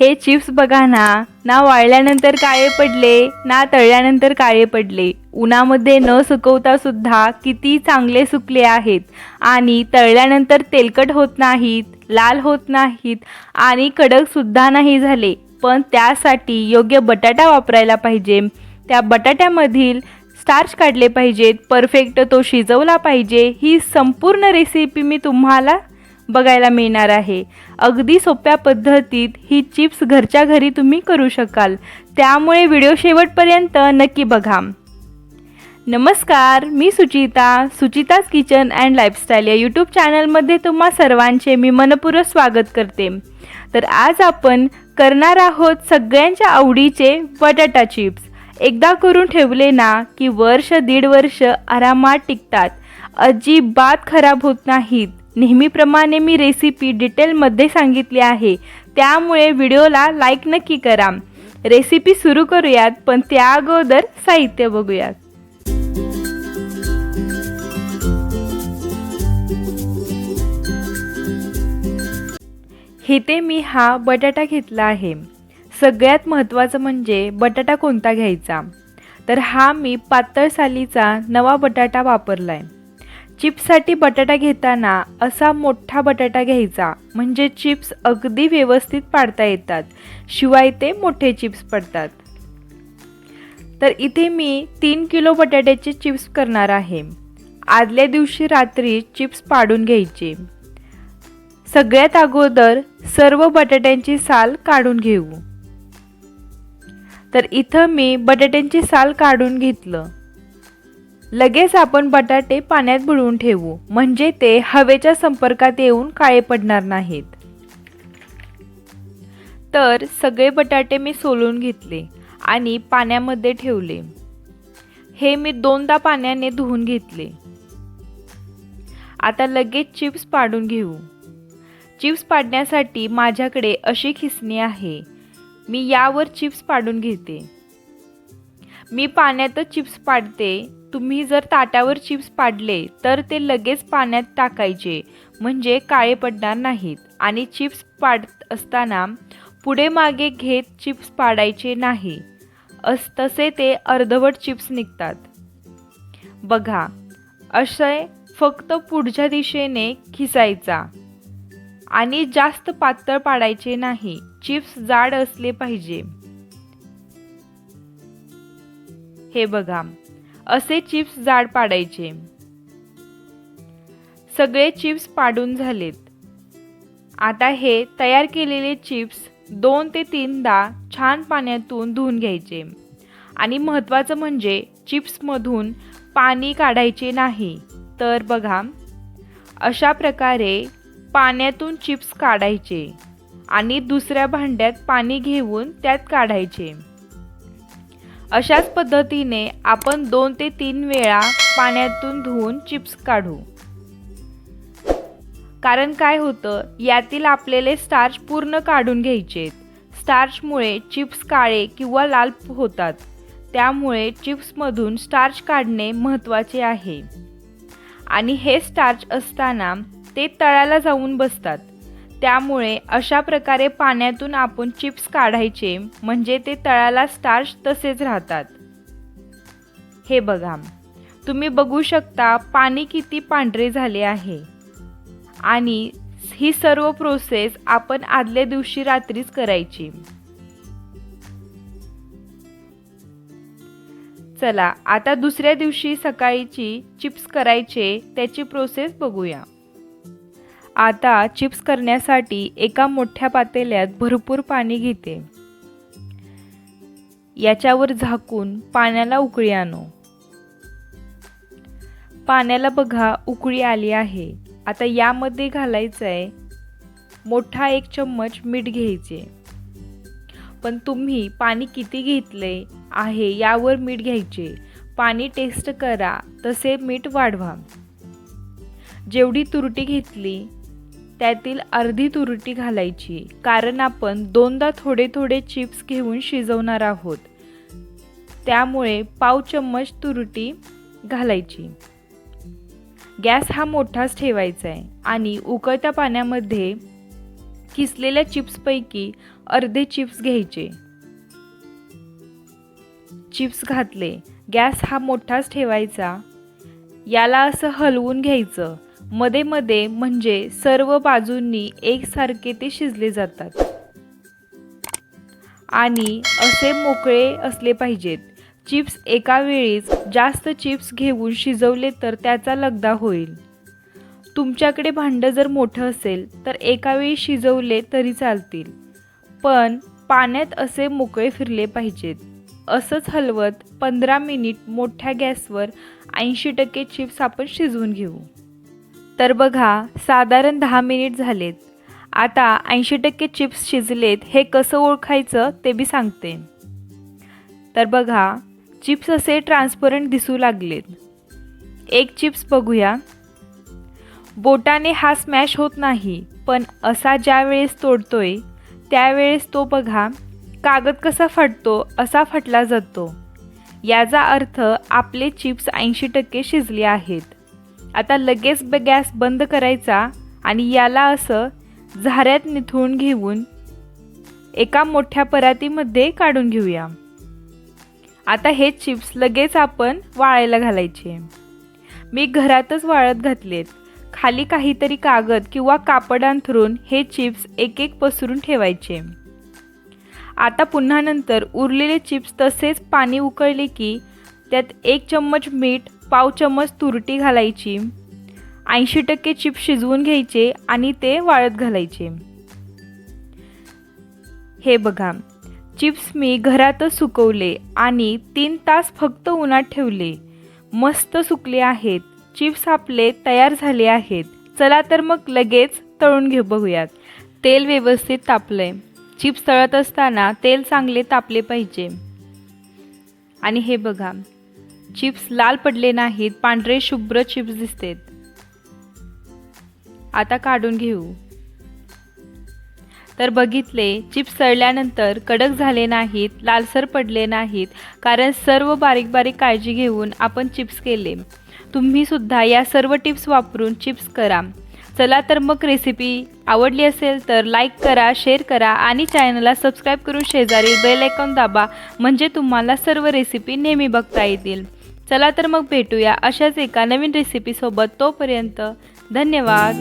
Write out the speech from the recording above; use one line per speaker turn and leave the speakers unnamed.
हे चिप्स बघा ना. ना वाळल्यानंतर काळे पडले ना तळल्यानंतर काळे पडले. उन्हामध्ये न सुकवता सुद्धा किती चांगले सुकले आहेत. आणि तळल्यानंतर तेलकट होत नाहीत लाल होत नाहीत आणि कडक सुद्धा नाही झाले. पण त्यासाठी योग्य बटाटा वापरायला पाहिजे. त्या बटाट्यामधील स्टार्च काढले पाहिजेत. परफेक्ट तो शिजवला पाहिजे. ही संपूर्ण रेसिपी मी तुम्हाला बघायला मिळणार आहे. अगदी सोप्या पद्धतीत ही चिप्स घरच्या घरी तुम्ही करू शकाल. त्यामुळे व्हिडिओ शेवटपर्यंत नक्की बघा. नमस्कार मी Suchita Suchita's kitchen and lifestyle या यूट्यूब चॅनलमध्ये तुम्हा सर्वांचे मी मनपूर्वक स्वागत करते. तर आज आपण करणार आहोत सगळ्यांच्या आवडीचे बटाटा चिप्स. एकदा करून ठेवले ना की वर्ष दीड वर्ष आरामात टिकतात. अजिबात खराब होत नाहीत. नेहमीप्रमाणे मी रेसिपी डिटेलमध्ये सांगितली आहे. त्यामुळे व्हिडिओला लाईक नक्की करा. रेसिपी सुरू करूयात पण त्या अगोदर साहित्य बघूयात. इथे मी हा बटाटा घेतला आहे. सगळ्यात महत्त्वाचं म्हणजे बटाटा कोणता घ्यायचा? तर हा मी पातळ सालीचा नवा बटाटा वापरला आहे चिप्ससाठी बटाटा घेताना असा मोठा बटाटा घ्यायचा. म्हणजे चिप्स अगदी व्यवस्थित पाडता येतात. शिवाय ते मोठे चिप्स पडतात. तर इथे मी तीन किलो बटाट्याचे चिप्स करणार आहे. आदल्या दिवशी रात्री चिप्स पाडून घ्यायचे. सगळ्यात अगोदर सर्व बटाट्यांची साल काढून घेऊ. तर इथं मी बटाट्यांची साल काढून घेतलं. लगेच आपण बटाटे पाण्यात बुडवून ठेवू. म्हणजे ते हवेच्या संपर्कात येऊन काळे पडणार नाहीत. तर सगळे बटाटे मी सोलून घेतले आणि पाण्यामध्ये ठेवले. हे मी दोनदा पाण्याने धुवून घेतले. आता लगेच चिप्स पाडून घेऊ. चिप्स पाडण्यासाठी माझ्याकडे अशी खिसणी आहे. मी यावर चिप्स पाडून घेते. मी पाण्यातच चिप्स पाडते. तुम्ही जर ताटावर चिप्स पाडले तर ते लगेच पाण्यात टाकायचे. म्हणजे काळे पडणार नाहीत. आणि चिप्स पाडत असताना पुढे मागे घेत चिप्स पाडायचे नाही. अस तसे ते अर्धवट चिप्स निघतात. बघा असे फक्त पुढच्या दिशेने खिसायचा. आणि जास्त पातळ पाडायचे नाही. चिप्स जाड असले पाहिजे. हे बघा असे चिप्स जाड पाडायचे. सगळे चिप्स पाडून झालेत. आता हे तयार केलेले चिप्स दोन ते तीनदा छान पाण्यातून धुवून घ्यायचे. आणि महत्त्वाचं म्हणजे चिप्समधून पाणी काढायचे नाही. तर बघा अशा प्रकारे पाण्यातून चिप्स काढायचे आणि दुसऱ्या भांड्यात पाणी घेऊन त्यात काढायचे. अशाच पद्धतीने आपण दोन ते तीन वेळा पाण्यातून धुवून चिप्स काढू. कारण काय होतं यातील आपलेले स्टार्च पूर्ण काढून घ्यायचे. स्टार्चमुळे चिप्स काळे किंवा लाल होतात. त्यामुळे चिप्समधून स्टार्च काढणे महत्त्वाचे आहे. आणि हे स्टार्च असताना ते तळाला जाऊन बसतात. त्यामुळे अशा प्रकारे पाण्यातून आपण चिप्स काढायचे म्हणजे ते तळाला स्टार्च तसेच राहतात. हे बघा तुम्ही बघू शकता पाणी किती पांढरे झाले आहे. आणि ही सर्व प्रोसेस आपण आदल्या दिवशी रात्रीच करायची. चला आता दुसऱ्या दिवशी सकाळीची चिप्स करायचे त्याची प्रोसेस बघूया. आता चिप्स करण्यासाठी एका मोठ्या पातेल्यात भरपूर पाणी घेते. याच्यावर झाकून पाण्याला उकळी आणू. पाण्याला बघा उकळी आली आहे. आता यामध्ये घालायचं आहे मोठा एक चम्मच मीठ घ्यायचे. पण तुम्ही पाणी किती घेतले आहे यावर मीठ घ्यायचे. पाणी टेस्ट करा तसे मीठ वाढवा. जेवढी तुरटी घेतली त्यातील अर्धी तुरटी घालायची कारण आपण दोनदा थोडे थोडे चिप्स घेऊन शिजवणार आहोत. त्यामुळे पाव चम्मच तुरटी घालायची. गॅस हा मोठाच ठेवायचा आहे आणि उकळत्या पाण्यामध्ये किसलेल्या चिप्सपैकी अर्धे चिप्स घ्यायचे. चिप्स घातले गॅस हा मोठाच ठेवायचा. याला असं हलवून घ्यायचं. मध्ये मध्ये म्हणजे सर्व बाजूंनी एकसारखे ते शिजले जातात. आणि असे मोकळे असले पाहिजेत. चिप्स एका वेळीच जास्त चिप्स घेऊन शिजवले तर त्याचा लगदा होईल. तुमच्याकडे भांडं जर मोठं असेल तर एकावेळी शिजवले तरी चालतील. पण पाण्यात असे मोकळे फिरले पाहिजेत. असंच हलवत पंधरा मिनिट मोठ्या गॅसवर ऐंशी टक्के चिप्स आपण शिजवून घेऊ. तर बघा साधारण दहा मिनिट झालेत. आता ऐंशी टक्के चिप्स शिजलेत हे कसं ओळखायचं ते बी सांगते. तर बघा चिप्स असे ट्रान्सपरंट दिसू लागलेत. एक चिप्स बघूया. बोटाने हा स्मॅश होत नाही पण असा ज्या वेळेस तोडतोय त्यावेळेस तो बघा कागद कसा फटतो असा फटला जातो. याचा अर्थ आपले चिप्स ऐंशी टक्के शिजले आहेत. आता लगेच ब गॅस बंद करायचा आणि याला असं झाऱ्यात निथळून घेऊन एका मोठ्या परातीमध्ये काढून घेऊया. आता हे चिप्स लगेच आपण वाळायला घालायचे. मी घरातच वाळत घातलेत. खाली काहीतरी कागद किंवा कापड अंथरून हे चिप्स एक एक पसरून ठेवायचे. आता पुन्हा नंतर उरलेले चिप्स तसेच पाणी उकळले की त्यात एक चम्मच मीठ पाव चम्मच तुरटी घालायची ऐंशी टक्के चिप्स शिजवून घ्यायचे आणि ते वाळत घालायचे. हे बघा चिप्स मी घरातच सुकवले आणि तीन तास फक्त उन्हात ठेवले. मस्त सुकले आहेत. चिप्स आपले तयार झाले आहेत. चला तर मग लगेच तळून घेऊ बघूयात. तेल व्यवस्थित तापलंय. चिप्स तळत असताना तेल चांगले तापले पाहिजे. आणि हे बघा चिप्स लाल पडले नाहीत पांढरे शुभ्र चिप्स दिसतेत. आता काढून घेऊ. तर बघितले चिप्स सळल्यानंतर कडक झाले नाहीत लालसर पडले नाहीत कारण सर्व बारीक बारीक काळजी घेऊन आपण चिप्स केले. तुम्ही सुद्धा या सर्व टिप्स वापरून चिप्स करा. चला तर मग रेसिपी आवडली असेल तर लाईक करा शेअर करा आणि चॅनलला सबस्क्राईब करून शेजारी बेल आयकॉन दाबा म्हणजे तुम्हाला सर्व रेसिपी नेहमी बघता येतील. चला तर मग भेटूया अशाच एका नवीन रेसिपीसोबत तोपर्यंत धन्यवाद.